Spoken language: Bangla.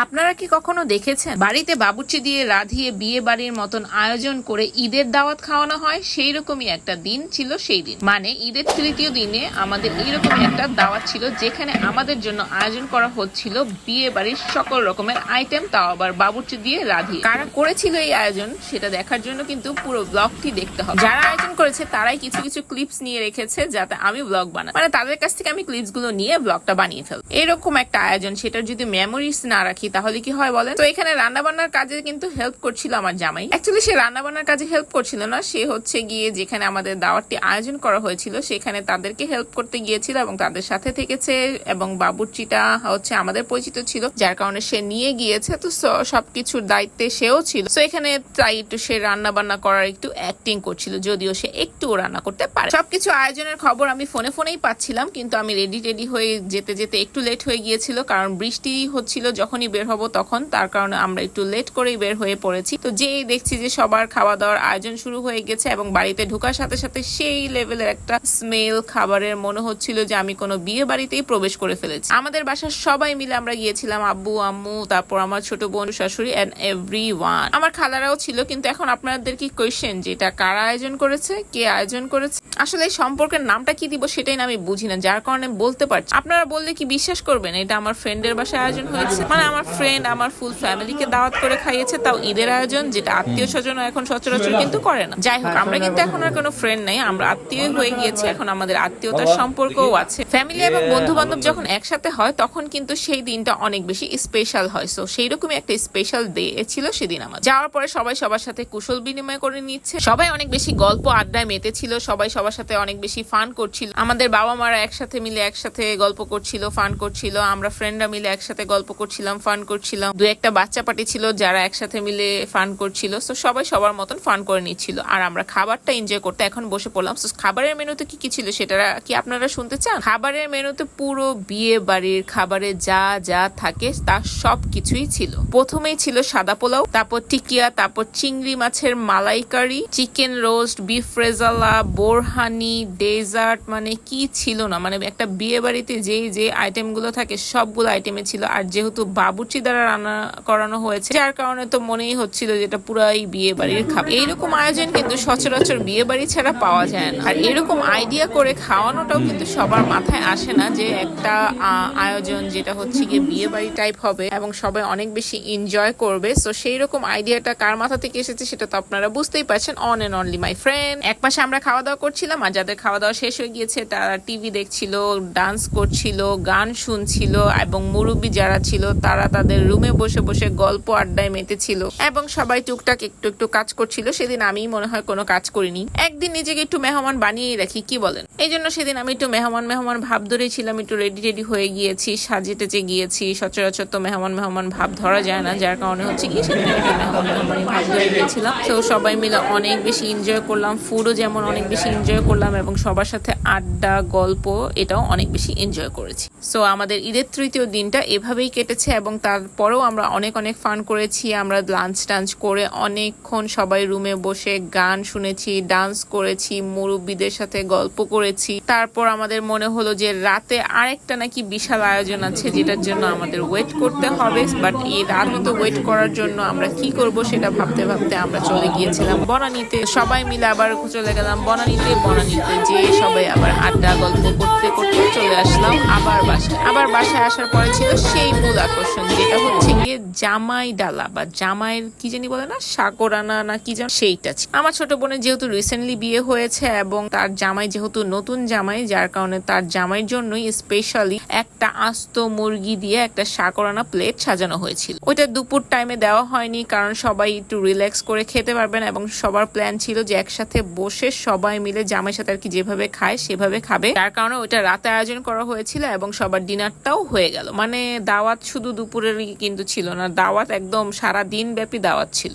আপনারা কি কখনো দেখেছেন? বাড়িতে বাবুর্চি দিয়ে রাধিয়ে বিয়ে বাড়ির মতন আয়োজন করে ঈদের দাওয়াত খাওয়ানো হয়? সেই রকমই একটা দিন ছিল সেই দিন। মানে ঈদের তৃতীয় দিনে আমাদের এইরকমই একটা দাওয়াত ছিল, যেখানে আমাদের জন্য আয়োজন করা হচ্ছিল বিয়ে বাড়ির সকল রকমের আইটেম, তাও আবার বাবুর্চি দিয়ে রাধিয়ে। কারা করেছিল এই আয়োজন, সেটা দেখার জন্য কিন্তু পুরো ব্লগটি দেখতে হবে। যারা আয়োজন করেছে, তারাই কিছু কিছু ক্লিপস নিয়ে রেখেছে, যাতে আমি ব্লগ বানাই। মানে তাদের কাছ থেকে আমি ক্লিপসগুলো নিয়ে ব্লগটা বানিয়ে ফেলব। এরকম একটা আয়োজন, সেটার যদি মেমোরিজ না রাখি তাহলে কি হয় বলেন? তো এখানে রান্না বান্নার কাজে কিন্তু হেল্প করছিল আমার জামাই। অ্যাকচুয়ালি সে রান্না বান্নার কাজে হেল্প করছিল না। সে হচ্ছে গিয়ে যেখানে আমাদের দাওয়াতটি আয়োজন করা হয়েছিল, সেখানে তাদেরকে হেল্প করতে গিয়েছিল এবং তাদের সাথে থেকেছে এবং বাবুর্চিটা হচ্ছে আমাদের পরিচিত ছিল, যার কারণে সে নিয়ে গিয়েছে। তো সবকিছুর দায়িত্বে সেও ছিল। তো এখানে তাই একটু সে রান্না বান্না করার একটু অ্যাক্টিং করছিল, যদিও সে একটু রান্না করতে পারে সবকিছু আয়োজনের খবর আমি ফোনে ফোনেই পাচ্ছিলাম, কিন্তু আমি রেডি টেডি হয়ে যেতে যেতে একটু লেট হয়ে গিয়েছিল, কারণ বৃষ্টি হচ্ছিল যখনই বের হব তখন। তার কারণে আমরা একটু লেট করেই বের হয়ে পড়েছি। তো যেই দেখছি যে সবার খাওয়া দাওয়ার আয়োজন শুরু হয়ে গেছে এবং বাড়িতে ঢোকার সাথে সাথে সেই লেভেলের একটা স্মেল খাবারের মনে হচ্ছিল যে আমি কোনো বিয়ে বাড়িতেই প্রবেশ করে ফেলেছি। আমাদের বাসার সবাই মিলে আমরা গিয়েছিলাম, আব্বু, আম্মু, তারপর আমার ছোট বোন, শাশুড়ি এন্ড এভরি ওয়ান আমার খালারাও ছিল, কিন্তু এখন আপনাদের কি কোয়েশ্চেন যে এটা কারা আয়োজন করেছে? কে আয়োজন করেছে? আসলে এই সম্পর্কের নামটা কি দিব সেটাই না আমি বুঝি না যার কারণে বলতে পারছি আপনারা বললে কি বিশ্বাস করবেন? এটা আমার ফ্রেন্ডের বাসায় আয়োজন হয়েছে। মানে আমার ফ্রেন্ড আমার ফুল ফ্যামিলিকে দাওয়াত করে খাইয়েছে তাও ঈদের আয়োজন যেটা আত্মীয় স্বজন এখন সচরাচর কিন্তু করে না। যাই হোক আমরা কিন্তু এখন আর কোনো ফ্রেন্ড নাই আমরা আত্মীয় হয়ে গিয়েছি এখন আমাদের আত্মীয়তার সম্পর্কও আছে। ফ্যামিলি এবং বন্ধু বান্ধব যখন একসাথে হয় তখন কিন্তু সেই দিনটা অনেক বেশি স্পেশাল হয়। সো সেই রকমই একটা স্পেশাল ডে ছিল সেদিন আমার যাওয়ার পরে সবাই সবার সাথে কুশল বিনিময় করে নিচ্ছে। সবাই অনেক বেশি গল্প আড্ডায় মেতেছিল সবাই সবার সাথে অনেক বেশি ফান করছিল। আমাদের বাবা মারা একসাথে মিলে একসাথে গল্প করছিল ফান করছিল। আমরা ফ্রেন্ডরা মিলে একসাথে গল্প করছিলাম ফান করছিলাম। দু একটা বাচ্চা পার্টি ছিল যারা একসাথে মিলে ফান করছিল। সো সবাই সবার মতন ফান করে নিচ্ছিল। আর আমরা খাবারটা এনজয় করতে এখন বসে পড়লাম। তো খাবারের মেনুতে কি কি ছিল সেটা কি আপনারা শুনতে চান? খাবারের মেনুতে পুরো বিয়ে বাড়ির খাবারে যা যা থাকে তার সব কিছুই ছিল। প্রথমেই ছিল সাদা পোলাও, তারপর টিকিয়া, তারপর চিংড়ি মাছের malaikari, chicken roast, beef rezala borhani dessert মানে কি ছিল না? মানে একটা বিয়ে বাড়িতে যে যে আইটেমগুলো থাকে সবগুলো আইটেমে ছিল। আর যেহেতু বাবুচি দ্বারা রান্না করানো হয়েছে, যার কারণে তো মনেই হচ্ছিল যেটা পুরাই বিয়ে বাড়ির খাবার। এইরকম আয়োজন কিন্তু সচরাচর বিয়ে বাড়ি ছাড়া পাওয়া যায় না। আর এরকম আইডিয়া করে খাওয়ানোটাও কিন্তু সবার মাথায় আসে না যে একটা আয়োজন যেটা হচ্ছে গিয়ে বিয়ে বাড়ি টাইপ হবে এবং সবাই অনেক বেশি এনজয় করবে। সো সেই রকম আইডিয়াটা কার মাথা থেকে এসেছে সেটা তো আপনারা বুঝতেই পারছেন one and only my friend এক পাশে আমরা খাওয়া দাওয়া করছিলাম আর যাদের খাওয়া দাওয়া শেষ হয়ে গিয়েছে তারা টিভি দেখছিল ডান্স করছিল, গান শুনছিল এবং মুরব্বী যারা ছিল তারা তাদের রুমে বসে বসে গল্প আড্ডায় মেতেছিল এবং সবাই টুকটাক একটু একটু কাজ করছিল। সেদিন আমি মনে হয় কোনো কাজ করিনি। একদিন নিজেকে একটু মেহমান বানিয়েই রাখি, কি বলেন? এই জন্য সেদিন আমি একটু মেহমান মেহমান ভাব ধরেই ছিলাম, একটু রেডি রেডি হয়ে গিয়েছি, সাজে টেজে গিয়েছি, সচরাচর তো মেহমান মেহমান ভাব ধরা যায় না, যার কারণে হচ্ছে কি ভাব ধরে গিয়েছিলাম। তো সবাই মিলে অনেক বেশি এনজয় করলাম ফুডও যেমন অনেক বেশি এনজয় করলাম এবং সবার সাথে আড্ডা, গল্প এটাও অনেক বেশি এনজয় করেছি। সো আমাদের ঈদের তৃতীয় দিনটা এভাবেই কেটেছে এবং তারপরেও আমরা অনেক অনেক ফান করেছি, আমরা লাঞ্চ টাঞ্চ করে অনেকক্ষণ সবাই রুমে বসে গান শুনেছি ডান্স করেছি, মুরব্বীদের সাথে গল্প করেছি। তারপর আমাদের মনে হলো যে রাতে আরেকটা নাকি বিশাল আয়োজন আছে যেটার জন্য আমাদের ওয়েট করতে হবে বাট এই রাত মতো ওয়েট করার জন্য আমরা কি করব সেটা ভাবতে ভাবতে আমরা চলে গিয়েছিলাম বনানীতে। সবাই মিলে আবার চলে গেলাম বনানীতে। বনানীতে যে সবাই আবার আড্ডা, গল্প করতে করতে চলে আসলাম আবার বাসায়। আবার বাসায় আসার পরে ছিল সেই মূল আকর্ষণ, যেটা হচ্ছে গিয়ে জামাই ডালা বা জামাইয়ের কি জানি বলে না সাকরানা না কি যেন সেইটা। আমার ছোট বোনের যেহেতু রিসেন্টলি বিয়ে হয়েছে এবং তার জামাই যেহেতু নতুন জামাই, যার কারণে তার জামাইয়ের জন্যই স্পেশালি একটা আস্ত মুরগি দিয়ে একটা সাকরানা প্লেট সাজানো হয়েছিল। ওইটা দুপুর টাইমে দেওয়া হয়নি, কারণ সবাই একটু রিল্যাক্স করে খেতে পারবেন এবং সবার প্ল্যান ছিল যে একসাথে বসে সবাই মিলে জামাইয়ের সাথে আর কি যেভাবে খায় সেভাবে খাবে। তার কারণে ওইটা রাতে আয়োজন করা হয়েছিল এবং সবার ডিনারটাও হয়ে গেল। মানে দাওয়াত শুধু দুপুরেরই কিন্তু ছিল না, দাওয়াত একদম সারা দিন ব্যাপী দাওয়াত ছিল।